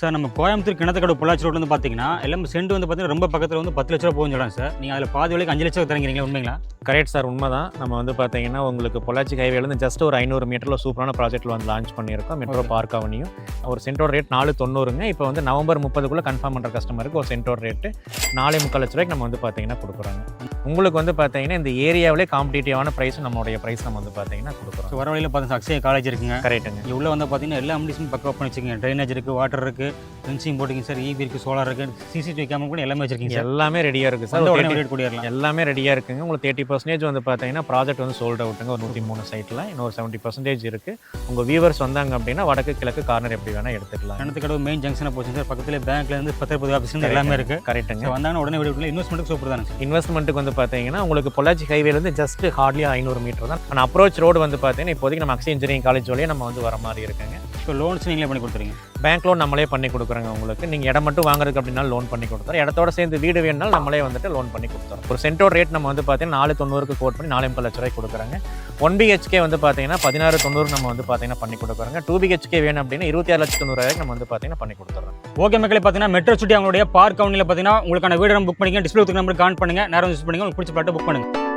Sir நம்ம கோயம்புத்தூர் கிணத்துக்கடை பொள்ளாச்சி ரோட்ல வந்து பார்த்தீங்கன்னா எல்லாமே சென்ட் வந்து பார்த்தீங்கன்னா ரொம்ப பக்கத்தில் வந்து பத்து லட்ச ரூபா போகும் சொல்லுங்க சார். நீங்கள் அதில் பாதி விலைக்கு அஞ்சு லட்சம் ரூபா தரங்கிறீங்களா உண்மைங்களா? கரெக்ட் சார் உண்மை தான் நம்ம வந்து பார்த்தீங்கன்னா உங்களுக்கு பொள்ளாச்சி ஹைவேலேருந்து ஜஸ்ட் ஒரு ஐநூறு மீட்டரில் சூப்பரான ப்ராஜெக்ட்டில் வந்து லான்ச் பண்ணியிருக்கோம். மெட்ரோ. பார்க் அவனியும் ஒரு சென்டோட ரேட் நாலு தொண்ணூறுங்க இப்போ வந்து நவம்பர் முப்பதுக்குள்ளே கன்ஃபார்ம் பண்ணுற கஸ்டமருக்கு ஒரு சென்டோட ரேட்டு நாலே முக்கால் லட்ச ரூபாய்க்கு நம்ம வந்து பார்த்தீங்கன்னா கொடுக்குறோங்க. உங்களுக்கு வந்து பார்த்தீங்கன்னா இந்த ஏரியாவிலே காம்படிட்டிவான ப்ரைஸ் நம்மளுடைய ப்ரைஸ் நம்ம வந்து பார்த்தீங்கன்னா கொடுக்குறோம். வர வழியில் பார்த்தீங்கன்னா அக்ஷய காலேஜ் இருக்குங்க. கரெக்டுங்க இங்கே உள்ள வந்து பார்த்தீங்கன்னா எல்லா அம்யூனிஷனும் பக்கம் பண்ணி வச்சுக்கோங்க. ட்ரைனேஜ் இருக்குது வாட்டர் இருக்குது ஃபென்சிங் போட்டிங்க சார் ஈபி இருக்குது சோலார் இருக்குது சிசிடிவி கேமரா கூட எல்லாமே வச்சிருக்கீங்க சார் எல்லாமே ரெடியாக இருக்குது சார் உடனே கூடியலாம் எல்லாமே ரெடியாக இருக்குங்க. உங்களுக்கு தேர்ட்டி பர்சன்டேஜ் வந்து பார்த்தீங்கன்னா ப்ராஜெக்ட் வந்து சோல்ட் அவுட்டுங்க ஒரு நூற்றி மூணு சைட்டில் இன்னொரு செவன்ட்டி பர்சன்டேஜ் இருக்குது உங்கள் வியூவர்ஸ் வந்தாங்க அப்படின்னா வடக்கு கிழக்கு கார்னர் எப்படி வேணால் எடுத்துக்கலாம். கிணத்துக்கடை மெயின் ஜங்ஷனாக போச்சு சார் பக்கத்தில் பேங்க்லேருந்து பத்திரப்பதி ஆஃபீஸ் எல்லாமே இருக்குது கரெக்ட்டுங்க வந்தாங்கன்னா உடனே வீடு இன்வெஸ்ட்மெண்ட்டுக்கு சூப்பர் தானே இன்வெஸ்ட்மெண்ட்டுக்கு வந்து பார்த்தீங்கன்னா உங்களுக்கு பொள்ளாச்சி ஹைவேலேருந்து ஜஸ்ட் ஹார்ட்லி ஐநூறு மீட்டர் தான். ஆனால் அப்ரோச் ரோடு வந்து பார்த்தீங்கன்னா இப்போதைக்கு நம்ம அக்ஷய் இன்ஜினியரிங் காலேஜ் வழியாக நம்ம வந்து வர மாதிரி இருக்குங்க. ஸோ லோன்ஸ் நீங்களே பண்ணி கொடுத்துருங்க பேங்க் லோன் நம்மளே பண்ணி பண்ணி கொடுக்குறோங்க உங்களுக்கு. நீங்கள் இடம் மட்டும் வாங்குறதுக்கு அப்படின்னா லோன் பண்ணி கொடுத்துறோம். இடத்தோட சேர்ந்து வீடு வேணுனாலும் நம்மளே வந்துட்டு லோன் பண்ணி கொடுத்துறோம். ஒரு சென்டோட ரேட் நம்ம வந்து பார்த்தீங்கன்னா நாலு தொண்ணூறுக்கு கோட் பண்ணி நாலு முக்கால் லட்ச ரூபாய் கொடுக்குறாங்க. ஒன் பிஹெச்கே வந்து பார்த்தீங்கன்னா பதினாறு தொண்ணூறு நம்ம வந்து பார்த்தீங்கன்னா பண்ணி கொடுக்குறாங்க. டூ பிஹெச்கே வேணும் அப்படின்னா இருபத்தி ஆறு லட்சத்து தொண்ணூறாயிரம் நம்ம வந்து பார்த்தீங்கன்னா பண்ணி கொடுத்துறோம். ஓகே மக்களே பார்த்தீங்கன்னா மெட்ரோ சிட்டி அவங்களுடைய பார்க் கவுனில் பார்த்தீங்கன்னா உங்களுக்கான வீடு புக் பண்ணிங்க டிஸ்பிளே ஒத்துக்கு நம்பருக்கு கான் பண்ணுங்க. நேரம் யூஸ் பண்ணுங்க உங்களுக்கு பிடிச்ச பிளாட்டை புக் பண்ணுங்க.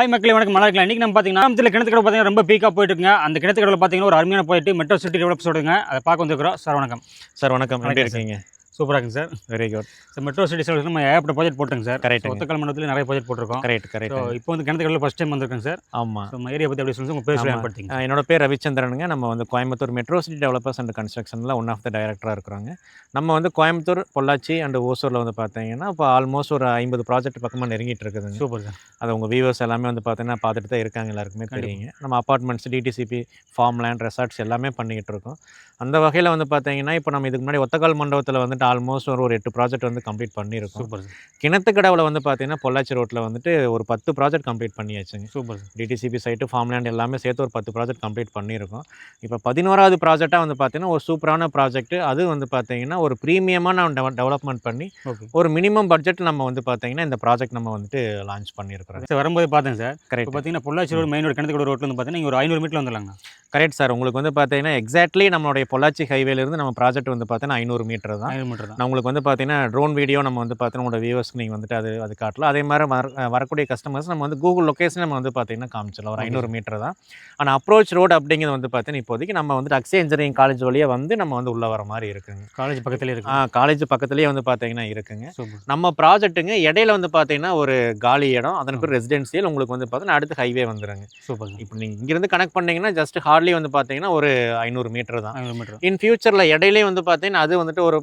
ஹாய் மக்களே வணக்கம். நல்லா இருக்கலாம் இன்றைக்கி நம்ம பார்த்தீங்கன்னா கிணத்துல கிணத்துக்கடை பார்த்தீங்கன்னா ரொம்ப பீக்காக போயிட்டு இருக்குங்க அந்த கிணத்துக்கடை பார்த்தீங்கன்னா ஒரு அருமையான போயிட்டு மெட்ரோ சிட்டி டெவலப் சொல்லுங்க அதை பார்க்க வந்துருக்கிறோம். சார் வணக்கம். சார் வணக்கம். எப்படி. இருக்கீங்க? சூப்பராக sir. Very good so metro city நம்ம ஏகப்பட்ட ப்ராஜெக்ட் போட்டுங்க சார். Correct. ஒத்தக்கல் மண்டலத்தில் நிறைய ப்ராஜெக்ட் போட்டிருக்கோம். கரெக்ட் கரெக்ட் இப்போ வந்து கிணத்துக்கடல ஃபஸ்ட் டைம் வந்திருக்கேன் சார். ஆமாம் நம்ம ஏரியா பற்றி எப்படி சொல்லுங்க உங்கள் பேர் சொல்லி ஆஹ் என்னோட பேர் ரவிச்சந்திரனுங்க. நம்ம வந்து Coimbatore metro city developers and கன்ஸ்ட்ரக்ஷனில் one of the டைரக்டராக இருக்கிறாங்க. நம்ம வந்து கோயம்புத்தூர் பொள்ளாச்சி அண்ட் ஓசூரில் வந்து பார்த்தீங்கன்னா இப்போ ஆல்மோஸ்ட் ஒரு ஐம்பது ப்ராஜெக்ட் பக்கமாக நெருங்கிட்டு இருக்குதுங்க. Super sir. அது உங்கள் வியூவர்ஸ் எல்லாமே வந்து பார்த்தீங்கன்னா பார்த்துட்டு தான் இருக்காங்க எல்லாருக்குமே தெரியுங்க நம்ம apartments DTCP farm land resorts எல்லாமே பண்ணிக்கிட்டு இருக்கோம். அந்த வகையில் வந்து பார்த்தீங்கன்னா இப்போ நம்ம இதுக்கு முன்னாடி ஒத்தக்கால் மண்டபத்தில் வந்துட்டு ஆல்மோஸ்ட் ஒரு ஒரு எட்டு ப்ராஜெக்ட் வந்து கம்ப்ளீட் பண்ணியிருக்கோம். Super sir. கிணத்துக்கடவில் வந்து பார்த்தீங்கன்னா பொள்ளாச்சி ரோட்டில் வந்துட்டு ஒரு பத்து project complete பண்ணியாச்சுங்க. Super sir. DTCP site farmland எல்லாமே சேர்த்து ஒரு பத்து ப்ராஜெக்ட் கம்ப்ளீட் பண்ணியிருக்கோம். இப்போ பதினோராவது ப்ராஜெக்டாக வந்து பார்த்தீங்கன்னா ஒரு சூப்பரான ப்ராஜெக்ட் அது வந்து பார்த்தீங்கன்னா ஒரு ப்ரீமியமாக நம்ம டெவலப்மெண்ட் பண்ணி ஒரு மினிமம் பட்ஜெட் நம்ம வந்து பார்த்தீங்கன்னா இந்த ப்ராஜெக்ட் நம்ம வந்துட்டு லான்ச் பண்ணியிருக்கிறோம் சார் வரும்போது பார்த்தேன் சார். கரெக்ட் பார்த்தீங்கன்னா Pollachi road main road Kinathukadavu ரோட்டில் வந்து பார்த்தீங்கன்னா ஒரு ஐநூறு மீட்டர் வந்துடலாங்க. Correct sir. உங்களுக்கு வந்து பார்த்தீங்கன்னா எக்ஸாக்ட்லி நம்மளுடைய பொள்ளாச்சி ஹைவேலேருந்து நம்ம ப்ராஜெக்ட் வந்து பார்த்தீங்கன்னா ஐநூறு மீட்டர் தான். மீட்டர் தான். உங்களுக்கு வந்து பார்த்தீங்கன்னா ட்ரோன் வீடியோ நம்ம வந்து பார்த்தீங்கன்னா உங்களோட வியூவர்ஸ்க்கு நீங்கள் வந்துட்டு அது அது காட்டலாம். அதே மாதிரி வர வரக்கூடிய கஸ்டமர்ஸ் நம்ம வந்து கூகுள் லொக்கேஷன் நம்ம வந்து பார்த்தீங்கன்னா காமிச்சிடலாம். ஒரு ஐநூறு மீட்டர் தான். ஆனால் அப்ரோச் ரோடு அப்படிங்கிறது வந்து பார்த்தீங்கன்னா இப்போதைக்கு நம்ம வந்து அக்ஷய இன்ஜினியரிங் காலேஜ் வழியாக வந்து நம்ம வந்து உள்ளே வர மாதிரி இருக்குங்க. காலேஜ் பக்கத்துலேயே இருக்கு. காலேஜ் பக்கத்துலேயே வந்து பார்த்தீங்கன்னா இருக்குங்க. நம்ம ப்ராஜெக்ட்டுங்க இடையில வந்து பார்த்தீங்கன்னா ஒரு காலி இடம். அதன் பேர் ரெசிடென்சியல் உங்களுக்கு வந்து பார்த்தீங்கன்னா அடுத்து ஹைவே வந்துருங்க. சூப்பர் இப்போ நீங்கள் இங்கிருந்து கனெக்ட் பண்ணீங்கன்னா ஜஸ்ட் ஹார்ட்லி வந்து பார்த்தீங்கன்னா ஒரு ஐநூறு மீட்டர் தான். ஐநூறு மீட்டர். இன் ஃபியூச்சரில் இடையிலே வந்து பார்த்தீங்கன்னா அது வந்துட்டு ஒரு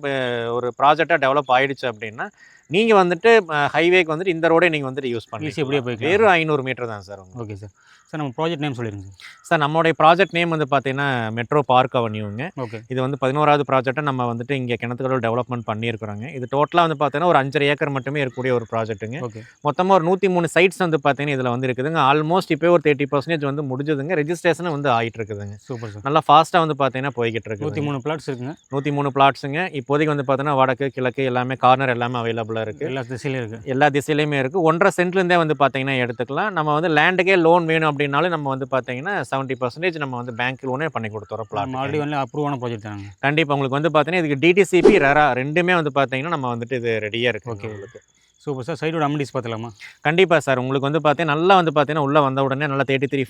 ஒரு ப்ராஜெக்டாக டெவலப் ஆயிடுச்சு அப்படின்னா நீங்கள் வந்துட்டு ஹைவேக்கு வந்துட்டு இந்த ரோடே நீங்கள் வந்துட்டு யூஸ் பண்ணி அப்படியே போய்க்கலாம். வெறும் ஐநூறு மீட்டர் தான் சார் ஓகே சார். சார் நம்ம ப்ராஜெக்ட் நேம் சொல்லிடுங்க சார். நம்மளுடைய ப்ராஜெக்ட் நேம் வந்து பார்த்தீங்கன்னா மெட்ரோ பார்க் அவென்யூங்க ஓகே இது வந்து பதினோராவது ப்ராஜெக்ட்டை நம்ம வந்துட்டு இங்கே கிணத்துக்கடவு டெவலப்மெண்ட் பண்ணியிருக்கிறோங்க. இது டோட்டலாக வந்து பார்த்தீங்கன்னா ஒரு அஞ்சரை ஏக்கர் மட்டுமே இருக்கக்கூடிய ஒரு ப்ராஜெக்ட்டுங்க ஓகே மொத்தமாக ஒரு நூற்றி மூணு சைட்ஸ் வந்து பார்த்தீங்கன்னா இதில் வந்து இருக்குதுங்க ஆல்மோஸ்ட் இப்போ ஒரு தேர்ட்டி பர்சன்டேஜ் வந்து முடிஞ்சதுங்க. ரெஜிஸ்ட்ரேஷன் வந்து ஆகிட்டு இருக்குதுங்க சூப்பர் சார் நல்லா ஃபாஸ்ட்டாக வந்து பார்த்தீங்கன்னா போய்கிட்டு இருக்கு நூற்றி மூணு பிளாட்ஸ் இருக்குங்க. நூற்றி மூணு பிளாட்ஸுங்க இப்போதைக்கு வந்து பார்த்தீங்கன்னா வடக்கு கிழக்கு எல்லாமே கார்னர் எல்லாமே அவைலபிளாக இருக்குது எல்லா திசையிலும் இருக்கு. எல்லா திசையிலையுமே இருக்குது ஒன்றரை சென்ட்லேருந்தே வந்து பார்த்தீங்கன்னா எடுத்துக்கலாம். நம்ம வந்து லேண்டுக்கே லோன் வேணும் அப்படின்னாலும் நம்ம வந்து பார்த்தீங்கன்னா செவன்ட்டி பர்சன்டேஜ் நம்ம வந்து பேங்க் லோனே பண்ணி கொடுத்துறோம் நம்ம ஆல்ரெடி பிளாட் வந்து அப்ரூவான ப்ராஜெக்ட் தாங்க கண்டிப்பாக உங்களுக்கு வந்து பார்த்தீங்கன்னா இதுக்கு டிடிசிபி ரெரா ரெண்டுமே வந்து பார்த்தீங்கன்னா நம்ம வந்துட்டு இது ரெடியாக இருக்கு Okay. உங்களுக்கு சூப்பர் சார். சைடோட அமெண்டிஸ் பார்த்துலாமா கண்டிப்பாக சார். உங்களுக்கு வந்து பார்த்தீங்கன்னா நல்லா வந்து பார்த்தீங்கன்னா உள்ளே வந்த உடனே நல்லா தேர்ட்டி த்ரீ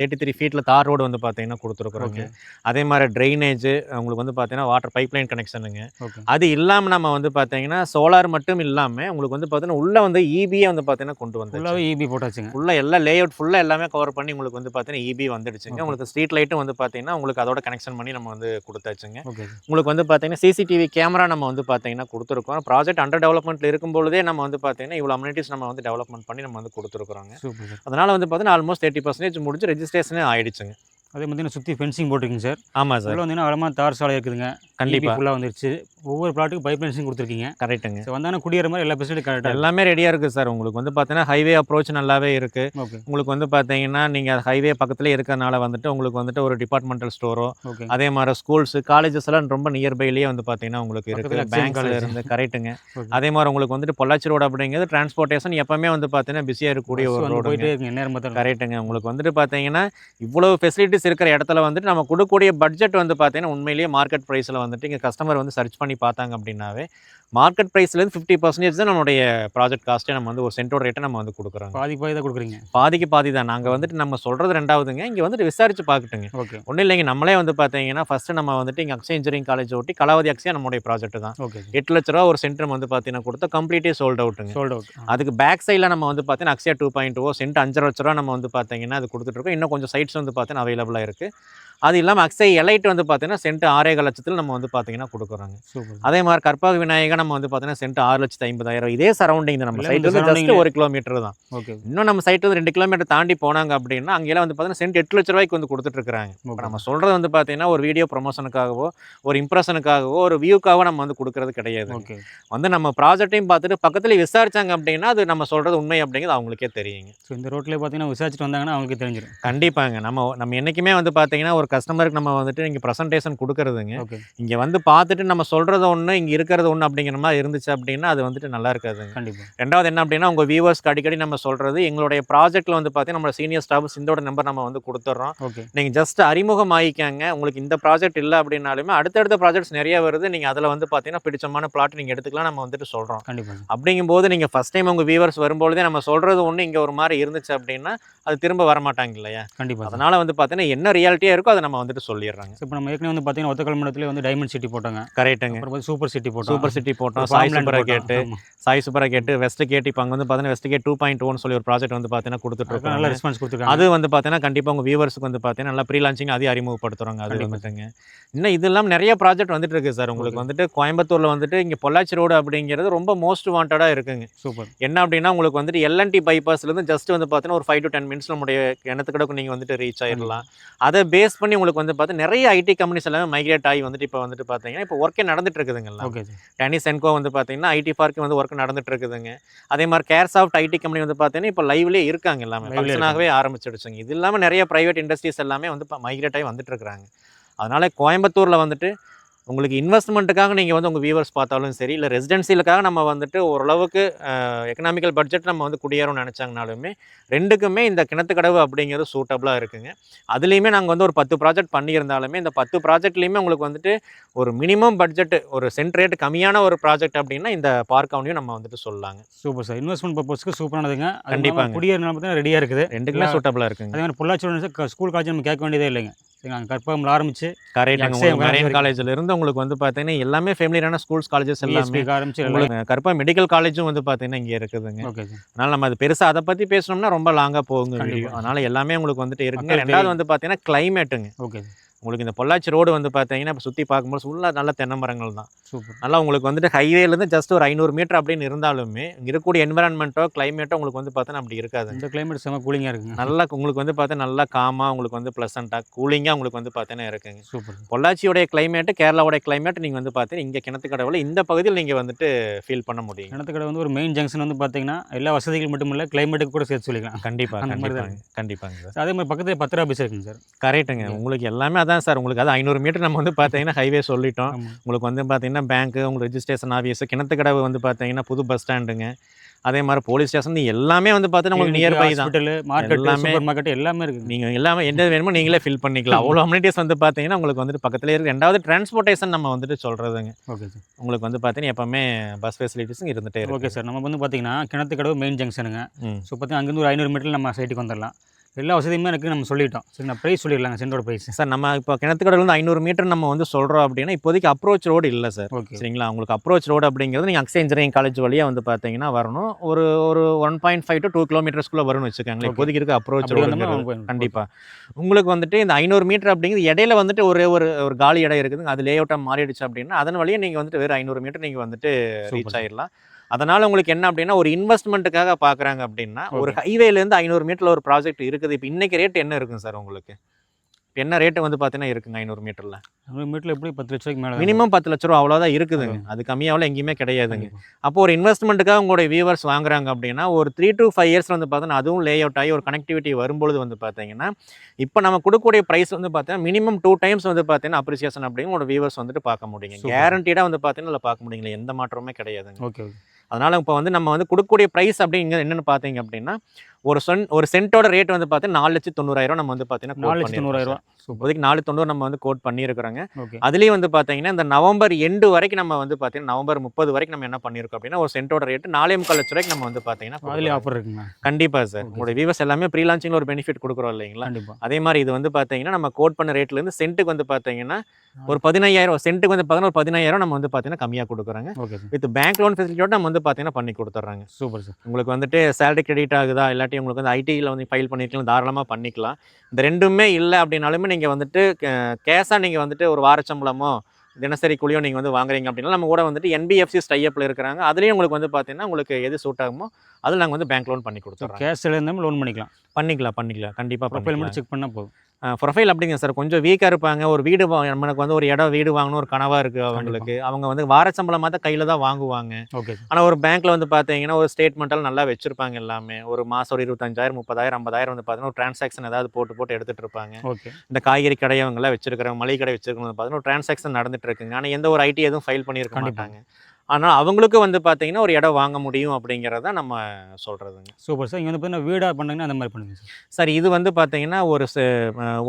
தேர்ட்டி த்ரீ ஃபீட்டில் தார் ரோடு வந்து பார்த்தீங்கன்னா கொடுத்துருக்குறோங்க. அதே மாதிரி ட்ரைனேஜ் உங்களுக்கு வந்து பார்த்தீங்கன்னா வாட்டர் பைப்லைன் கனெக்ஷனுங்க அது இல்லாமல் நம்ம வந்து பார்த்தீங்கன்னா சோலார் மட்டும் இல்லாமல் உங்களுக்கு வந்து பார்த்தீங்கன்னா உள்ளே வந்து இபியே வந்து பார்த்தீங்கன்னா கொண்டு வந்து ஃபுல்லாகவே இபி போட்டாச்சுங்க. ஃபுல்லாக எல்லா லேஅவுட் ஃபுல்லாக எல்லாமே கவர் பண்ணி உங்களுக்கு வந்து பார்த்தீங்கன்னா இபி வந்துடுச்சுங்க. Okay. உங்களுக்கு ஸ்ட்ரீட் லைட்டும் வந்து பார்த்தீங்கன்னா உங்களுக்கு அதோட கனெக்ஷன் பண்ணி நம்ம வந்து கொடுத்தாச்சுங்க. உங்களுக்கு வந்து பார்த்தீங்கன்னா சிசிடிவி கேமரா நம்ம வந்து பார்த்தீங்கன்னா கொடுத்துருக்கோம். ப்ராஜெக்ட் அண்டர் டெவலப்மெண்ட்டில் இருக்கும் பொழுதே நம்ம வந்து பார்த்தீங்கன்னா இவ்வளோ அம்யூனிட்டிஸ் நம்ம வந்து டெவலப்மெண்ட் பண்ணி நம்ம வந்து கொடுத்துருக்குறோங்க. அதனால் வந்து பார்த்தீங்கன்னா ஆல்மோஸ்ட் தேர்ட்டி பர்சன்டேஜ் முடிஞ்சு ரெஜிஸ்ட்ரேஷனே ஆயிடுச்சுங்க. அதே மாதிரி சுற்றி ஃபென்சிங் போட்டிருக்குங்க சார் ஆமாம் சார் உள்ள வந்தீங்கன்னா வளமாக தார் சாலை இருக்குதுங்க. கண்டிப்பாக ஃபுல்லாக வந்துருச்சு. ஒவ்வொரு பிளாட்டுக்கும் பைப் லைன்ஸும் கொடுத்துருக்கீங்க. கரெக்ட்டுங்க ஸோ வந்தாங்கன்னா குடியேற மாதிரி எல்லா ஃபெசிலிட்டி கரெக்டாக எல்லாமே ரெடியாக இருக்குது சார் உங்களுக்கு வந்து பார்த்தீங்கன்னா ஹைவே அப்ரோச் நல்லாவே இருக்குது உங்களுக்கு வந்து பார்த்தீங்கன்னா நீங்கள் ஹைவே பக்கத்துலேயே இருக்கறனால வந்துட்டு உங்களுக்கு வந்துட்டு ஒரு டிபார்ட்மெண்டல் ஸ்டோரோ அதே மாதிரி ஸ்கூல்ஸ் காலேஜஸ் எல்லாம் ரொம்ப நியர்பைலேயே வந்து பார்த்தீங்கன்னா உங்களுக்கு இருக்குது பக்கத்துல பேங்க்ல. இருந்து கரெக்ட்டுங்க. அதே மாதிரி உங்களுக்கு வந்துட்டு பொள்ளாச்சி ரோடு அப்படிங்கிறது டிரான்ஸ்போர்ட்டேஷன் எப்பவுமே வந்து பார்த்தீங்கன்னா பிஸியாக இருக்கக்கூடிய ஒரு ரோடு கரெக்ட்டுங்க உங்களுக்கு வந்துட்டு பார்த்தீங்கன்னா இவ்வளவு ஃபெசிலிட்டிஸ் இருக்கிற இடத்துல வந்துட்டு நம்ம கொடுக்கக்கூடிய பட்ஜெட் வந்து பார்த்தீங்கன்னா உண்மையிலேயே மார்க்கெட் ப்ரைஸில் வந்துட்டு இங்கே கஸ்டமர் வந்து சர்ச் பண்ணி பார்த்தாங்க அப்படின்னாவே மார்க்கெட் ப்ரைஸ்லேருந்து ஃபிஃப்டி பர்சன்டேஜ் தான் நம்மளுடைய ப்ராஜெக்ட் காஸ்ட்டே நம்ம வந்து ஒரு சென்டோட ரேட்டை நம்ம வந்து கொடுக்குறோம் பாதி பாதி தான் கொடுக்குறீங்க. பாதிக்கு பாதி தான். நாங்கள் வந்துட்டு நம்ம சொல்கிறது ரெண்டாவதுங்க. இங்கே வந்துட்டு விசாரிச்சு பார்க்கட்டுங்க. ஓகே. ஒன்றும் இல்லைங்க. நம்மளே வந்து பார்த்தீங்கன்னா ஃபஸ்ட்டு நம்ம வந்துட்டு இங்கே அக்ஷய இன்ஜினியரிங் காலேஜ் ஒட்டி கலாவதி அக்ஷயா நம்மளுடைய ப்ராஜெக்ட் தான். ஓகே. எட்டு லட்ச ரூபா ஒரு சென்டர் வந்து பார்த்தீங்கன்னா கொடுத்தா கம்ப்ளீட்டே சோல்ட் அவுட்டுங்க சோல்ட் அவுட் அதுக்கு பேக் சைடில் நம்ம வந்து பார்த்தீங்கன்னா Akshaya two point O cent அஞ்சரை லட்ச ரூபா நம்ம வந்து பார்த்தீங்கன்னா அது கொடுத்துட்ருக்கோம் இன்னும் கொஞ்சம் சைட்ஸ் வந்து பார்த்தீங்கன்னா அவைலபிளாக இருக்குது அது இல்லாமல் அக்ஷய் எலைட் வந்து பார்த்தீங்கன்னா சென்ட் ஆறேகால் லட்சத்தில் நம்ம வந்து பார்த்தீங்கன்னா கொடுக்குறோங்க. அதே மாதிரி கற்பக விநாயகர் நம்ம வந்து பார்த்தீங்கன்னா சென்ட் ஆறு லட்சத்து ஐம்பதாயிரம் இதே சரௌண்டிங் நம்ம சைட் வந்து ஜஸ்ட் ஒரு கிலோமீட்டர் தான். ஓகே இன்னும் நம்ம சைட் வந்து ரெண்டு கிலோமீட்டர் தாண்டி போனாங்க அப்படின்னா அங்கெல்லாம் வந்து பார்த்தீங்கன்னா சென்ட் எட்டு லட்ச ரூபாய்க்கு வந்து இப்போ ஓகே. நம்ம சொல்கிறது வந்து பார்த்தீங்கன்னா ஒரு வீடியோ ப்ரொமோஷனுக்காகவோ ஒரு இம்ப்ரெஷனுக்காகவோ ஒரு வியூக்காகவோ நம்ம வந்து கொடுக்கறது கிடையாது. ஓகே வந்து நம்ம ப்ராஜெக்ட்டையும் பார்த்துட்டு பக்கத்துல விசாரிச்சாங்க அப்படின்னா அது நம்ம சொல்கிறது உண்மை அப்படிங்கிறது அவங்களுக்கே தெரியுங்க. ஸோ இந்த ரோட்லேயே பார்த்தீங்கன்னா விசாரிச்சுட்டு வந்தாங்கன்னா அவங்களுக்கு தெரிஞ்சிடும் கண்டிப்பாங்க. நம்ம நம்ம என்றைக்குமே வந்து பார்த்தீங்கன்னா ஒரு கஸ்டமருக்கு நம்ம வந்துட்டு இங்கே ப்ரெசன்டேஷன் கொடுக்கறதுங்க. இங்கே வந்து பார்த்துட்டு நம்ம சொல்கிறது ஒன்று இங்கே இருக்கிறது ஒன்று அப்படிங்கிற மாதிரி இருந்துச்சு அப்படின்னா அது வந்துட்டு நல்லா இருக்காதுங்க. கண்டிப்பாக ரெண்டாவது என்ன அப்படின்னா உங்கள் வியூவர்ஸ்க்கு அடிக்கடி நம்ம சொல்கிறது எங்களுடைய ப்ராஜெக்ட்டில் வந்து பார்த்தீங்கன்னா நம்ம சீனியர் ஸ்டாஃப் சிந்தோட நம்பர் நம்ம வந்து கொடுத்துட்றோம் நீங்கள் ஜஸ்ட் அறிமுகம் ஆகிக்காங்க உங்களுக்கு இந்த ப்ராஜெக்ட் இல்லை அப்படின்னாலுமே அடுத்தடுத்த ப்ராஜெக்ட்ஸ் நிறைய வருது. நீங்கள் அதில் வந்து பார்த்தீங்கன்னா பிடிச்சமான பிளாட் நீங்கள் எடுத்துக்கலாம் நம்ம வந்துட்டு சொல்கிறோம் கண்டிப்பாக அப்படிங்கும்போது நீங்கள் ஃபஸ்ட் டைம் உங்கள் வியூவர்ஸ் வரும்பொழுதே நம்ம சொல்கிறது ஒன்று இங்கே ஒரு மாதிரி இருந்துச்சு அப்படின்னா அது திரும்ப வரமாட்டாங்க இல்லையா? கண்டிப்பாக அதனால் வந்து பார்த்தீங்கன்னா என்ன ரியாலிட்டியாக இருக்கோ அதை நம்ம வந்துட்டு சொல்லிடுறாங்க. இப்போ நம்ம ஏற்கனவே வந்து பார்த்தீங்கன்னா ஒத்தக்கல் மண்டலத்தில் வந்து டைமண்ட் சிட்டி போட்டாங்க. கரெக்ட்டுங்க அப்புறம் சூப்பர் சிட்டி போட்டோம். சூப்பர் சிட்டி போட்டோம். சாய் சூப்பரை. கேட்டு. சாய் சூப்பரை கேட்டு வெஸ்ட் கேட் இப்போ அங்கே வந்து பார்த்தீங்கன்னா west gate two point one சொல்லி ஒரு ப்ராஜெக்ட் வந்து பார்த்தீங்கன்னா கொடுத்துட்டு அதுக்கு நல்ல ரெஸ்பான்ஸ் கொடுத்துருக்காங்க. அது வந்து பார்த்தீங்கன்னா கண்டிப்பாக உங்கள் வியூவர்ஸ்க்கு வந்து பார்த்தீங்கன்னா நல்லா ப்ரீ லான்ச்சிங் அதையும் அறிமுகப்படுத்துறாங்க. அது. வந்துட்டுங்க. இன்னும் இது இல்லாமல் நிறைய ப்ராஜெக்ட் வந்துட்டு இருக்கு சார். உங்களுக்கு. வந்துட்டு கோயம்புத்தூரில் வந்துட்டு இங்கே பொள்ளாச்சி ரோடு அப்படிங்கிறது ரொம்ப மோஸ்ட் வாண்டடாக இருக்குங்க. சூப்பர் என்ன அப்படின்னா உங்களுக்கு வந்துட்டு எல்என்டி பைபாஸ்லேருந்து ஜஸ்ட் வந்து பார்த்தீங்கன்னா ஒரு ஃபைவ் டு டென் மினிட்ஸ் நம்முடைய கிணத்துக்கடக்கு நீங்கள் வந்துட்டு ரீச் ஆயிடலாம் அதை பேஸ் பண்ணி உங்களுக்கு வந்து பார்த்து நிறைய ஐடி கம்பெனிஸ் எல்லாமே மைக்ரேட் ஆகி வந்துட்டு இப்போ வந்துட்டு பார்த்தீங்கன்னா இப்போ ஒர்க்கே நடந்துட்டு இருக்குதுங்கல்ல ஓகே டெனி சென்கோ வந்து பார்த்தீங்கன்னா ஐடி பார்க் வந்து ஒர்க் நடந்துட்டு இருக்குதுங்க அதே மாதிரி கேர்சாஃப்ட் ஐடி கம்பெனி வந்து பார்த்தீங்கன்னா இப்போ லைவ்லேயே இருக்காங்க எல்லாமே. ஃபங்க்ஷனாகவே ஆரம்பிச்சிடுச்சுங்க. இது இல்லாமல் நிறைய ப்ரைவேட் இண்டஸ்ட்ரீஸ் எல்லாமே வந்து இப்போ மைக்ரேட் ஆகி வந்துட்டு இருக்கிறாங்க அதனால கோயம்புத்தூரில் வந்துட்டு உங்களுக்கு இன்வெஸ்ட்மெண்ட்டுக்காக நீங்கள் வந்து உங்கள் வியூவர்ஸ் பார்த்தாலும் சரி இல்லை ரெசிடென்சியலுக்காக நம்ம வந்துட்டு ஓரளவுக்கு எக்கனாமிக்கல் பட்ஜெட் நம்ம வந்து குடியேறோம்னு நினச்சாங்கனாலுமே ரெண்டுக்குமே இந்த கிணத்துக்கடவு அப்படிங்கிறது சூட்டபுளாக இருக்குங்க. அதுலேயுமே நாங்கள் வந்து ஒரு பத்து ப்ராஜெக்ட் பண்ணியிருந்தாலுமே இந்த பத்து ப்ராஜெக்ட்லேயுமே உங்களுக்கு வந்துட்டு ஒரு மினிமம் பட்ஜெட் ஒரு சென்ட் ரேட் கம்மியான ஒரு ப்ராஜெக்ட் அப்படின்னா இந்த பார்க் அவனையும் நம்ம வந்துட்டு சொல்லலாங்க. Super sir. இன்வெஸ்ட்மெண்ட் பர்பஸ்க்கு சூப்பரானதுங்க. இல்லாம குடியேறின பார்த்தீங்கன்னா ரெடியாக இருக்குது. ரெண்டுக்குமே சூட்டபுளாக இருக்குங்க. அதே மாதிரி பொள்ளாச்சி ஸ்கூல் காலேஜ் நம்ம கேட்க வேண்டியதே இல்லைங்க. அங்கே கற்பகம்ல மரைன் வரைக்கும். காலேஜ்ல இருந்து உங்களுக்கு வந்து பார்த்தீங்கன்னா எல்லாமே ஃபேமிலியான ஸ்கூல்ஸ் காலேஜஸ் எல்லாமே ஆரம்பிச்சு உங்களுக்கு கருப்பா மெடிக்கல் காலேஜும் வந்து பார்த்தீங்கன்னா இங்கே இருக்குதுங்க. ஓகே அதனால நம்ம அது பெருசா அதை பத்தி பேசணும்னா ரொம்ப லாங்கா போகுங்க அதனால எல்லாமே உங்களுக்கு வந்துட்டு இருக்குங்க. ரெண்டாவது வந்து பார்த்தீங்கன்னா கிளைமேட்டுங்க ஓகே உங்களுக்கு இந்த பொள்ளாச்சி ரோடு வந்து பார்த்தீங்கன்னா இப்போ சுற்றி பார்க்கும்போது ஃபுல்லாக நல்ல தென்னை மரங்கள் தான். சூப்பர். நல்லா உங்களுக்கு வந்துட்டு ஹைவேலேருந்து ஜஸ்ட் ஒரு ஐநூறு மீட்டர் அப்படின்னு இருந்தாலுமே இங்க இருக்கக்கூடிய என்விரான்மெண்ட்டோ கிளைமேட்டோ உங்களுக்கு வந்து பார்த்தீங்கன்னா அப்படி இருக்காதுங்க இந்த கிளைமேட் செம கூலிங்காக இருக்குங்க. நல்லா உங்களுக்கு வந்து பார்த்தா நல்லா காமா உங்களுக்கு வந்து ப்ளசண்ட்டாக கூலிங்காக உங்களுக்கு வந்து பார்த்தீங்கன்னா இருக்குங்க. சூப்பர். பொள்ளாச்சியோடைய கிளைமேட்டு கேரளாவோடைய கிளைமேட் நீங்கள் வந்து பார்த்தீங்கன்னா இங்கே கிணத்துக்கடவுல இந்த பகுதியில் நீங்கள் வந்துட்டு ஃபீல் பண்ண முடியும். கிணத்துக்கடை வந்து ஒரு மெயின் ஜங்ஷன் வந்து பார்த்தீங்கன்னா எல்லா வசதிகள் மட்டும் இல்லை கிளைமேட்டுக்கு கூட சேர்த்து சொல்லிக்கலாம். கண்டிப்பாக கண்டிப்பாங்க சார். அதே மாதிரி பக்கத்துல பத்திர ஆஃபீஸ் இருக்குங்க சார். கரெக்ட்டுங்க உங்களுக்கு எல்லாமே அதான் சார் உங்களுக்கு. அது ஐநூறு மீட்டர் நம்ம வந்து பார்த்தீங்கன்னா ஹைவே சொல்லிட்டோம். உங்களுக்கு வந்து பார்த்தீங்கன்னா பேங்க்கு உங்களுக்கு ரெஜிஸ்ட்ரேஷன் ஆஃபீஸ் கிணத்துக்கடவு வந்து பார்த்தீங்கன்னா புது பஸ் ஸ்டாண்டுங்க அதே மாதிரி போலீஸ் ஸ்டேஷன் எல்லாமே வந்து பார்த்தீங்கன்னா உங்களுக்கு நியர்பை தான். ஹாஸ்பிட்டல் மார்க்கெட் எல்லாமே- மார்க்கெட் எல்லாமே இருக்குது நீங்கள் எல்லாமே எந்த வேணுமோ நீங்களே ஃபில் பண்ணிக்கலாம். அவ்வளோ அம்யூனிட்டிஸ் வந்து பார்த்தீங்கன்னா உங்களுக்கு வந்துட்டு பக்கத்துலேயே இருக்குது ரெண்டாவது டிரான்ஸ்போர்ட்டேஷன் நம்ம வந்துட்டு சொல்கிறதுங்க ஓகே சார் உங்களுக்கு வந்து பார்த்தீங்கன்னா எப்பவுமே பஸ் ஃபெசிலிட்டிஸும் இருந்துகிட்டே இருக்கு. ஓகே சார் நம்ம வந்து பார்த்தீங்கன்னா கிணத்துக்கடவு மெயின் ஜங்ஷனுங்க ஸோ பார்த்தீங்கன்னா அங்கேருந்து ஒரு ஐநூறு மீட்டரில் நம்ம சைட்டுக்கு வந்துடலாம் எல்லா வசதியுமே எனக்கு நம்ம சொல்லிட்டோம். சரி நான் ப்ரைஸ் சொல்லிடலாங்க சென்டோட ப்ரைஸ் சார் நம்ம இப்போ கிணத்துக்கடவுலேருந்து ஐநூறு மீட்டர் நம்ம வந்து சொல்கிறோம் அப்படின்னா இப்போதைக்கு அப்ரோச் ரோடு இல்லை சார். ஓகே சரிங்களா? உங்களுக்கு அப்ரோச் ரோடு அப்படிங்கிறது நீங்கள் அக்ஸை இன்ஜினியரிங் காலேஜ் வழியாக வந்து பார்த்தீங்கன்னா வரணும். ஒரு ஒரு one point five to two கிலோமீட்டர்ஸ்க்குள்ளே வரும்னு வச்சுக்கோங்களேன். இப்போதைக்கு இருக்க அப்ரோச் ரோடு கண்டிப்பாக உங்களுக்கு வந்துட்டு இந்த ஐநூறு மீட்டர் அப்படிங்கிறது இடையில வந்துட்டு ஒரே ஒரு ஒரு காலி இடம் இருக்குதுங்க. அது லே அவுட்டாக மாறிடுச்சு அப்படின்னா அதன் வழியே நீங்கள் வந்துட்டு வெறும் ஐநூறு மீட்டர் நீங்கள் வந்துட்டு ரீச். ஆயிடலாம் அதனால உங்களுக்கு என்ன அப்படின்னா ஒரு இன்வெஸ்ட்மெண்ட்டுக்காக பார்க்குறாங்க அப்படின்னா ஒரு ஹைவேலேருந்து ஐநூறு மீட்டரில் ஒரு ப்ராஜெக்ட் இருக்குது. இப்போ இன்னைக்கு ரேட் என்ன இருக்கும் சார் உங்களுக்கு? என்ன ரேட்டு வந்து பார்த்தீங்கன்னா இருக்குங்க ஐநூறு மீட்டரில் நம்ம மீட்டரில் எப்படி பத்து லட்ச ரூபாய்க்கு மேலே மினிமம் பத்து லட்ச ரூபா அவ்வளோதான் இருக்குதுங்க. அது கம்மியாவில் எங்கேயுமே கிடையாதுங்க. அப்போ ஒரு இன்வெஸ்ட்மெண்ட்டுக்காக உங்களுடைய வியூவர்ஸ் வாங்குறாங்க அப்படின்னா ஒரு த்ரீ to ஃபைவ் இயர்ஸ் வந்து பார்த்தீங்கன்னா அதுவும் லே அவுட் ஆகி ஒரு கனெக்டிவிட்டி வரும்பொழுது வந்து பார்த்தீங்கன்னா இப்போ நம்ம கொடுக்கக்கூடிய ப்ரைஸ் வந்து பார்த்தீங்கன்னா மினிமம் டூ டைம்ஸ் வந்து பார்த்தீங்கன்னா அப்ரிசியேஷன் அப்படின்னு உங்களோட வியூவர்ஸ் வந்துட்டு பார்க்க முடியுங்க. கேரண்டீடாக வந்து பார்த்தீங்கன்னா அதில் பார்க்க முடியுங்களா எந்த மாற்றமுமே கிடையாதுங்க. ஓகே. அதனால் இப்போ வந்து நம்ம வந்து கொடுக்கக்கூடிய ப்ரைஸ் அப்படிங்க என்னென்னு பார்த்தீங்க அப்படின்னா ஒரு சொன் ஒரு சென்ட்டோட ரேட் வந்து பார்த்தீங்கன்னா நாலு லட்சத்தி தொண்ணூறாயிரம் நம்ம வந்து பார்த்தீங்கன்னா நாலு லட்சத்தி தொண்ணூறாயிரம் இப்போதைக்கு நாலு தொண்ணூறு நம்ம வந்து கோட் பண்ணியிருக்கிறோங்க. அதுலேயும் வந்து பார்த்தீங்கன்னா இந்த நவம்பர் எண்டு வரைக்கும் நம்ம வந்து பார்த்தீங்கன்னா நவம்பர் முப்பது வரைக்கும் நம்ம என்ன பண்ணியிருக்கோம் அப்படின்னா ஒரு சென்ட்டோட ரேட் நாலே முக்கால் லட்ச ரூபாய்க்கு நம்ம வந்து பார்த்தீங்கன்னா கொடுக்குறோம். ஆஃபர் இருக்குங்க கண்டிப்பாக சார். உங்களுடைய வியூவர்ஸ் எல்லாமே ப்ரீ லான்ச்சிங்கில் ஒரு பெனிஃபிட் கொடுக்குறோம் இல்லைங்களா? அதே மாதிரி இது வந்து பார்த்தீங்கன்னா நம்ம கோட் பண்ண ரேட்லேருந்து சென்ட்டுக்கு வந்து பார்த்தீங்கன்னா ஒரு பதினையாயிரம் சென்ட்டுக்கு வந்து பார்த்தீங்கன்னா ஒரு பதினாயிரம் நம்ம வந்து பார்த்தீங்கன்னா கம்மியாக கொடுக்குறாங்க. வித் பேங்க் லோன் ஃபெசிலிட்டியோட நம்ம வந்து பார்த்தீங்கன்னா பண்ணி கொடுத்துட்றாங்க. Super sir. உங்களுக்கு வந்துட்டு சேலரி கிரெடிட் ஆகுதா இல்லாட்டி உங்களுக்கு வந்து ஐடியில் வந்து ஃபைல் பண்ணிருக்கலாம் தாராளமாக பண்ணிக்கலாம். இந்த ரெண்டுமே இல்லை அப்படின்னாலுமே நீங்கள் வந்துட்டு கேஷாக நீங்கள் வந்துட்டு ஒரு வாரச்சம்பளமோ தினசரி கூலியோ நீங்கள் வந்து வாங்குறீங்க அப்படின்னா நம்ம கூட வந்துட்டு என்பிஎஃப்சி ஸ்டைப்பில் இருக்கிறாங்க. அதுலேயும் உங்களுக்கு வந்து பார்த்தீங்கன்னா உங்களுக்கு எது சூட் ஆகுமோ அதில் நாங்கள் வந்து பேங்க் லோன் பண்ணி கொடுத்துட்றோம் கேஷில் இருந்தாலும் லோன் பண்ணிக்கலாம். பண்ணிக்கலாம் பண்ணிக்கலாம். கண்டிப்பாக ப்ரொஃபைல் பண்ணிக்கலாம். மட்டும் செக் பண்ணால் போதும். ப்ரொஃபைல் அப்படிங்க சார். கொஞ்சம் வீக்காக இருப்பாங்க. ஒரு வீடு நமக்கு வந்து ஒரு இடம் வீடு வாங்கணும் ஒரு கனவாக இருக்குது அவங்களுக்கு. அவங்க வந்து வாரச்சம்பளமாக தான் கையில் தான் வாங்குவாங்க. ஓகே ஆனால் ஒரு பேங்க்ல வந்து பார்த்தீங்கன்னா ஒரு ஸ்டேட்மெண்ட்டால் நல்லா வச்சிருப்பாங்க எல்லாமே. ஒரு மாதம் ஒரு இருபத்தஞ்சாயிரம் முப்பதாயிரம் ஐம்பதாயிரம் வந்து பார்த்தீங்கன்னா ஒரு டிரான்சாக்ஷன் ஏதாவது போட்டு போட்டு எடுத்துட்டு இருப்பாங்க. ஓகே இந்த காய்கறி கடையவங்களாம் வச்சிருக்கிறவங்க மளிகை கடை வச்சிருக்கவங்க பார்த்தீங்கன்னா ஒரு டிரான்சாக்ஷன் நடந்துட்டு இருக்குங்க. ஆனால் எந்த ஒரு ஐடி எதுவும் ஃபைல் பண்ணியிருக்க. மாட்டாங்க. ஆனால் அவங்களுக்கு வந்து பார்த்தீங்கன்னா ஒரு இடம் வாங்க முடியும் அப்படிங்கிறத நம்ம சொல்கிறதுங்க சூப்பர் சார். இங்கே வந்து பார்த்தீங்கன்னா வீடாக பண்ணீங்கன்னா அந்த மாதிரி பண்ணுங்க சார். சார் இது வந்து பார்த்தீங்கன்னா ஒரு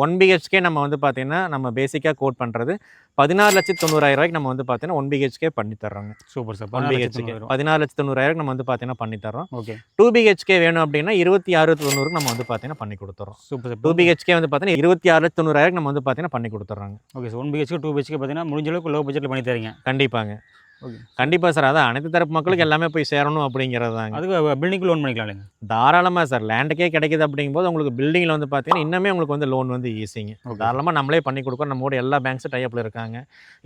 ஒன் பிஹெச்கே நம்ம வந்து பார்த்தீங்கன்னா நம்ம பேசிக்காக கோட் பண்ணுறது பதினாறு லட்சத்தி தொண்ணூறாயிரம் ரூபாய்க்கு நம்ம வந்து பார்த்தீங்கன்னா ஒன் பிஹெச்கே பண்ணி தர்றோங்க. Super sir. ஒன் பிஹெச்கே பதினாறு லட்சத்தி தொண்ணூறாயிரம் நம்ம வந்து பார்த்தீங்கன்னா பண்ணி தர்றோம். ஓகே. டூ பிஹெச்கே வேணும் அப்படின்னா இருபத்தி ஆறு தொண்ணூறுக்கு நம்ம வந்து பார்த்தீங்கன்னா பண்ணி கொடுத்துறோம். Super sir. டூ பிஹெச்கே வந்து பார்த்தீங்கன்னா இருபத்தி ஆறு லட்சத்தி தொண்ணூறாயிரம் நம்ம வந்து பார்த்தீங்கன்னா பண்ணி கொடுத்துட்றாங்க okay sir. One BHK two BHK பார்த்தீங்கன்னா முடிஞ்ச அளவுக்கு லோ பட்ஜெட்டில் பண்ணி தரீங்க. கண்டிப்பாங்க. கண்டிப்பாக சார். அதான் அனைத்து தரப்பு மக்களுக்கு எல்லாமே போய் சேரணும் அப்படிங்கிறது தாங்க. அதுக்கு பில்டிங்க்கு லோன் பண்ணிக்கலாம் இல்லைங்க? தாராளமாக சார். லேண்டுக்கே கிடைக்குது அப்படிங்கும்போது உங்களுக்கு பில்டிங்கில் வந்து பார்த்தீங்கன்னா இன்னுமே உங்களுக்கு வந்து லோன் வந்து ஈஸிங்க தாராளமாக நம்மளே பண்ணி கொடுக்குறோம் நம்மளோட எல்லா பேங்க்ஸும் டைப்பில் இருக்காங்க.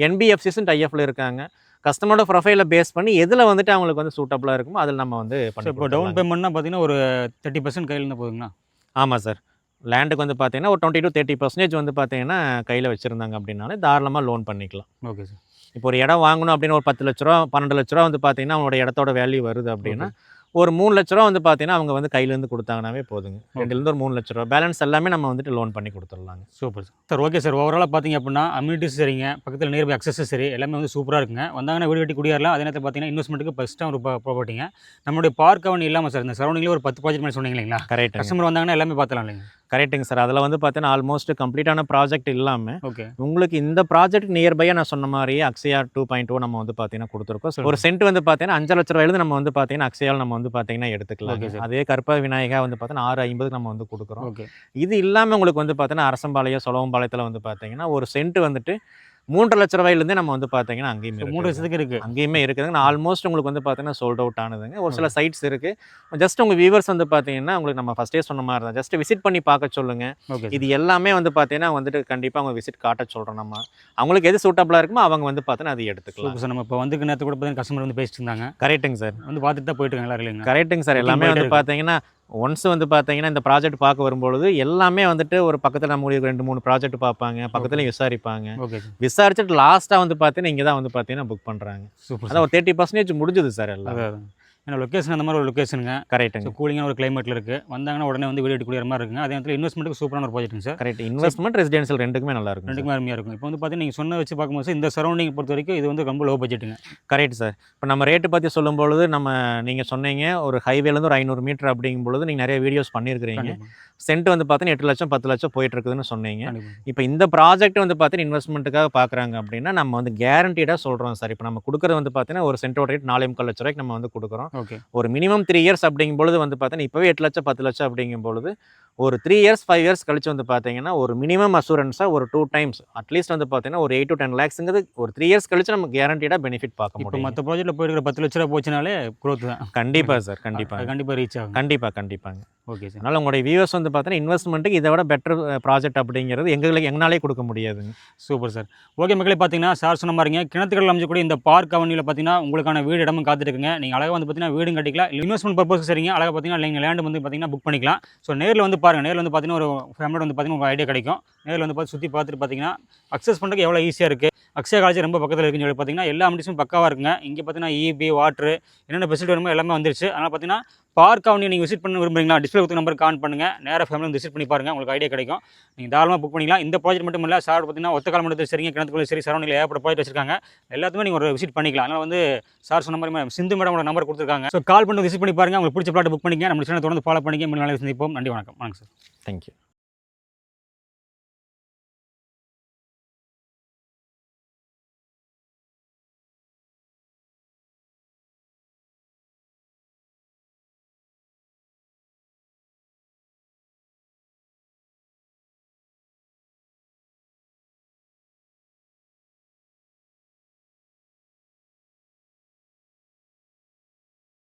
என்பிஎஃப்சிஸும் டைப்பில் இருக்காங்க. கஸ்டமரோட ப்ரொஃபைலை பேஸ் பண்ணி எதில் வந்துட்டு அவங்களுக்கு வந்து சூட்டபுளாக இருக்குமோ அதில் நம்ம வந்து இப்போ டவுன் பேமெண்ட்னா பார்த்தீங்கன்னா ஒரு தேர்ட்டி பர்சன்ட் கையில் இருந்தால் போதுங்களா? ஆமாம் சார். லேண்டுக்கு வந்து பார்த்தீங்கன்னா ஒரு டுவெண்ட்டி டு தேர்ட்டி பர்சன்டேஜ் வந்து பார்த்தீங்கன்னா கையில் வச்சுருந்தாங்க அப்படின்னாலே தாராளமாக லோன் பண்ணிக்கலாம். ஓகே சார் இப்போ ஒரு இடம் வாங்கணும் அப்படின்னு ஒரு பத்து லட்ச ரூபா பன்னெண்டு லட்ச ரூபா வந்து பார்த்தீங்கன்னா அவங்களோட இடத்தோட வேல்யூ வருது அப்படின்னா ஒரு மூணு லட்ச ரூபா வந்து பார்த்தீங்கன்னா அவங்க வந்து கையிலேருந்து கொடுத்தாங்கனாவே போதுங்க. ரெண்டுலேருந்து ஒரு மூணு லட்ச ரூபா. பேலன்ஸ் எல்லாமே நம்ம வந்துட்டு லோன் பண்ணி கொடுத்துடலாங்க. Super sir. Sir okay sir. ஓவராலாக பார்த்தீங்க அப்படின்னா அம்யூனிட்டிஸ் சரிங்க. பக்கத்தில் நியர்பை அக்சஸ் சரி. எல்லாமே வந்து சூப்பராக இருக்குங்க. வந்தாங்கன்னா வீடு கட்டி குடியேறலாம். அதே நேரத்தில் பார்த்தீங்கன்னா இன்வெஸ்ட்மெண்ட்டுக்கு பெஸ்ட்டாக ஒரு ப்ராப்பர்ட்டிங்க நம்மளுடைய பார்க் அவனி இல்லாமல் சார் இந்த சரௌண்டிங்கில் ஒரு பத்து ப்ராஜெக்ட் மாதிரி சொன்னீங்க இல்லைங்களா? கரெக்ட்டுங்க கஸ்டமர் வந்தாங்கன்னா எல்லாமே பார்த்துலாம் இல்லைங்க? கரெக்ட்டுங்க சார். அதில் வந்து பார்த்தீங்கன்னா ஆல்மோஸ்ட் கம்ப்ளீட்டான ப்ராஜெக்ட் இல்லாமல் ஓகே. உங்களுக்கு இந்த ப்ராஜெக்ட் நியர்பையாக நான் சொன்ன மாதிரியே அக்ஷயா டூ பாயிண்ட் டூ நம்ம வந்து பார்த்தீங்கன்னா கொடுத்துருக்கோம். ஒரு சென்ட் வந்து பார்த்தீங்கன்னா அஞ்சு லட்ச ரூபாயிலிருந்து நம்ம வந்து பார்த்தீங்கன்னா அக்ஷயாவில் நம்ம வந்து பார்த்தீங்கன்னா எடுத்துக்கலாம். அதே கற்ப விநாயகா வந்து பார்த்தீங்கன்னா ஆறு ஐம்பது நம்ம வந்து கொடுக்குறோம். ஓகே. இது இல்லாமல் உங்களுக்கு வந்து பார்த்தீங்கன்னா அரசம்பாளையம் சொலவம்பாளையத்தில் வந்து பார்த்தீங்கன்னா ஒரு சென்ட் வந்துட்டு மூன்றரை லட்ச ரூபாயிலேருந்தே நம்ம வந்து பார்த்தீங்கன்னா அங்கேயும் மூணு. வருஷத்துக்கு இருக்குது அங்கேயுமே இருக்குதுங்க. ஆல்மோஸ்ட் உங்களுக்கு வந்து பார்த்தீங்கன்னா சோல்ட் அவுட் ஆனதுங்க. ஒரு சில சைட்ஸ் இருக்குது ஜஸ்ட் உங்கள் வியூவர்ஸ் வந்து பார்த்தீங்கன்னா உங்களுக்கு நம்ம ஃபஸ்ட்டே சொன்ன மாதிரி தான் ஜஸ்ட் விசிட் பண்ணி பார்க்க சொல்லுங்கள் இது எல்லாமே வந்து பார்த்தீங்கன்னா வந்துட்டு கண்டிப்பாக அவங்க விசிட் காட்ட சொல்கிறோம் நம்ம. அவங்களுக்கு எது சூட்டபுளாக இருக்குமோ அவங்க வந்து பார்த்தீங்கன்னா அதை எடுத்துக்கலாம். சார் நம்ம இப்போ வந்து நேரத்து கூட பார்த்தீங்கன்னா கஸ்டமர் வந்து பேசிட்டு இருந்தாங்க. கரெக்ட்டுங்க சார் வந்து பார்த்துட்டு தான் போயிட்டு இருக்காங்க கரெக்ட்டுங்க சார் எல்லாமே வந்து. பார்த்தீங்கன்னா ஒன்ஸ் வந்து பார்த்தீங்கன்னா இந்த ப்ராஜெக்ட் பார்க்க வரும்பொழுது எல்லாமே வந்துட்டு ஒரு பக்கத்தில் நம்ம ஒரு ரெண்டு மூணு ப்ராஜெக்ட் பார்ப்பாங்க. பக்கத்துலேயும் விசாரிப்பாங்க. விசாரிச்சுட்டு லாஸ்ட்டாக வந்து பார்த்தீங்கன்னா இங்கே தான் வந்து பார்த்தீங்கன்னா புக் பண்ணுறாங்க சூப்பர் அதான் ஒரு தேர்ட்டி பர்சன்டேஜ் முடிஞ்சுது சார் எல்லாம். ஏன்னா லொக்கேஷன் அந்த மாதிரி ஒரு லொக்கேஷனுங்க கரெக்ட்டுங்க ஸோ கூலிங்கான ஒரு கிளைமேட்டில் இருக்குது வந்தாங்கன்னா உடனே வந்து வீடு குடியேற மாதிரி இருக்குங்க. அதே நேரத்தில் இன்வெஸ்ட்மெண்ட்டுக்கு சூப்பரான ஒரு ப்ராஜெக்ட்டுங்க சார். கரெக்ட் இன்வெஸ்ட்மெண்ட் ரெசிடென்ஷியல் ரெண்டுக்குமே நல்லா இருக்கும் ரெண்டுக்குமே அருமையாக இருக்கும் இப்போ வந்து பார்த்தீங்கன்னா நீங்கள் சொன்ன வச்சு பார்க்கும்போது இந்த சரௌண்டிங் பொறுத்த வரைக்கும் இது வந்து ரொம்ப லோ பட்ஜெட்டுங்க கரெக்ட் சார். இப்போ நம்ம ரேட்டு பற்றி சொல்லும் பொழுது நம்ம நீங்கள் சொன்னீங்க ஒரு ஹைவேலேருந்து ஒரு ஐநூறு மீட்டர் அப்படிங்கும் பொழுது நீங்கள் நிறைய வீடியோஸ் பண்ணியிருக்கிறீங்க. சென்ட் வந்து பார்த்தீங்கன்னா எட்டு லட்சம் பத்து லட்சம் போயிட்டு இருக்குதுன்னு சொன்னீங்க. இப்போ இந்த ப்ராஜெக்ட் வந்து பார்த்தீங்கன்னா இன்வெஸ்ட்மெண்ட்டுக்காக பார்க்குறாங்க அப்படின்னா நம்ம வந்து கேரண்டீடாக சொல்கிறோம் சார். இப்போ நம்ம கொடுக்குறது வந்து பார்த்தீங்கன்னா ஒரு சென்ட்டோட ரேட் நாலே முக்கால் லட்ச ரூபாய்க்கு நம்ம வந்து கொடுக்குறோம். ஓகே. ஒரு மினிமம் த்ரீ இயர்ஸ் அப்படிங்கும் பொழுது வந்து பார்த்தீங்கன்னா இப்போவே எட்டு லட்சம் பத்து லட்சம் அப்படிங்கும் பொழுது ஒரு த்ரீ இயர்ஸ் ஃபைவ் இயர்ஸ் கழிச்சு வந்து பார்த்தீங்கன்னா ஒரு மினிமம் அசூரன்ஸாக ஒரு டூ டைம்ஸ் அட்லீஸ்ட் வந்து பார்த்தீங்கன்னா ஒரு எயிட் டு டென் லேக்ஸுங்கிறது ஒரு த்ரீ இயர்ஸ் கழிச்சு நம்ம கேரண்டீடாக பெனிஃபிட் பார்க்க முடியும். மற்ற ப்ராஜெக்ட்டில் போயிருக்கிற பத்து லட்ச ரூபா போச்சுனாலே growth தான். கண்டிப்பாக சார் கண்டிப்பாக கண்டிப்பாக ரீச் ஆகும். கண்டிப்பாக கண்டிப்பாங்க. ஓகே சார் அதனால் உங்களுடைய வியூவர்ஸ் வந்து பார்த்தீங்கன்னா இன்வெஸ்ட்மெண்ட்டுக்கு இதை விட பெட்டர் ப்ராஜெக்ட் அப்படிங்கிறது எங்களுக்கு எங்களாலே கொடுக்க முடியாதுங்க. சூப்பர் சார் ஓகே மக்களே பார்த்தீங்கன்னா சார் சொன்ன மாதிரிங்க கிணத்துக்கள் அமைச்சக்கூடிய இந்த பார்க் அவனியில் பார்த்தீங்கன்னா உங்களுக்கான வீடு இடமும் காத்துட்டுருக்குங்க நீங்கள் அழகாக வந்து பார்த்தீங்கன்னா வீடும் கட்டிக்கலாம். இன்வெஸ்ட்மெண்ட் பர்பஸ் சரிங்க. அழகாக பார்த்தீங்கன்னா நீங்கள் லேண்ட் வந்து பார்த்தீங்கன்னா புக் பண்ணிக்கலாம். ஸோ நேரில் வந்து பாருங்கள் நேரில் வந்து பார்த்தீங்கன்னா ஒரு ஃபேமிலியோட வந்து பார்த்தீங்கன்னா உங்களுக்கு ஐடியா கிடைக்கும். நேரில் வந்து பார்த்து சுற்றி பார்த்துட்டு பார்த்தீங்கன்னா அக்சஸ் பண்ணுறதுக்கு எவ்வளோ ஈஸியாக இருக்குது அக்ஷயா காலேஜ் ரொம்ப பக்கத்தில் இருக்குன்னு சொல்லி பார்த்தீங்கன்னா எல்லா அமிட்டிஸும் பக்காவாக இருக்குங்க. இங்கே பார்த்தீங்கன்னா இபி வாட்ரு என்னென்ன ஃபெசிலிட்டி வேணுமோ எல்லாமே வந்துருச்சு. அதனால் பார்த்தீங்கன்னா பார்க் அவனி நீங்கள் விசிட் பண்ண விரும்புறீங்களா டிஸ்பிளே கொடுத்த நம்பர் கான் பண்ணுங்கள் நேராக ஃபேமிலி வந்து விசிட் பண்ணி பாருங்கள் உங்களுக்கு ஐடியா கிடைக்கும். நீங்கள் தாராளமாக புக் பண்ணிக்கலாம். இந்த ப்ராஜெக்ட் மட்டும் இல்லை சார் பார்த்தீங்கன்னா ஒத்தக்கால் மட்டும் சரிங்க கிணத்துக்குள்ள சரி சரௌண்டில் ஏற்பட ப்ராஜெக்ட் வச்சிருக்காங்க. எல்லாத்துமே நீங்கள் ஒரு விசிட் பண்ணிக்கலாம். அதனால் வந்து சார் சொன்ன மாதிரி சிந்து மேடமோட நம்பர் கொடுத்துருக்காங்க. ஸோ கால் பண்ணி விசிட் பண்ணி பாருங்கள் உங்களுக்கு பிடிச்ச ப்ளாட் புக் பண்ணிக்க நம்ம சேனல் தொடர்ந்து ஃபாலோ பண்ணிக்க முடியும் நாளைக்கு சந்திப்போம். நன்றி வணக்கம். வணக்கம் சார் தேங்க்யூ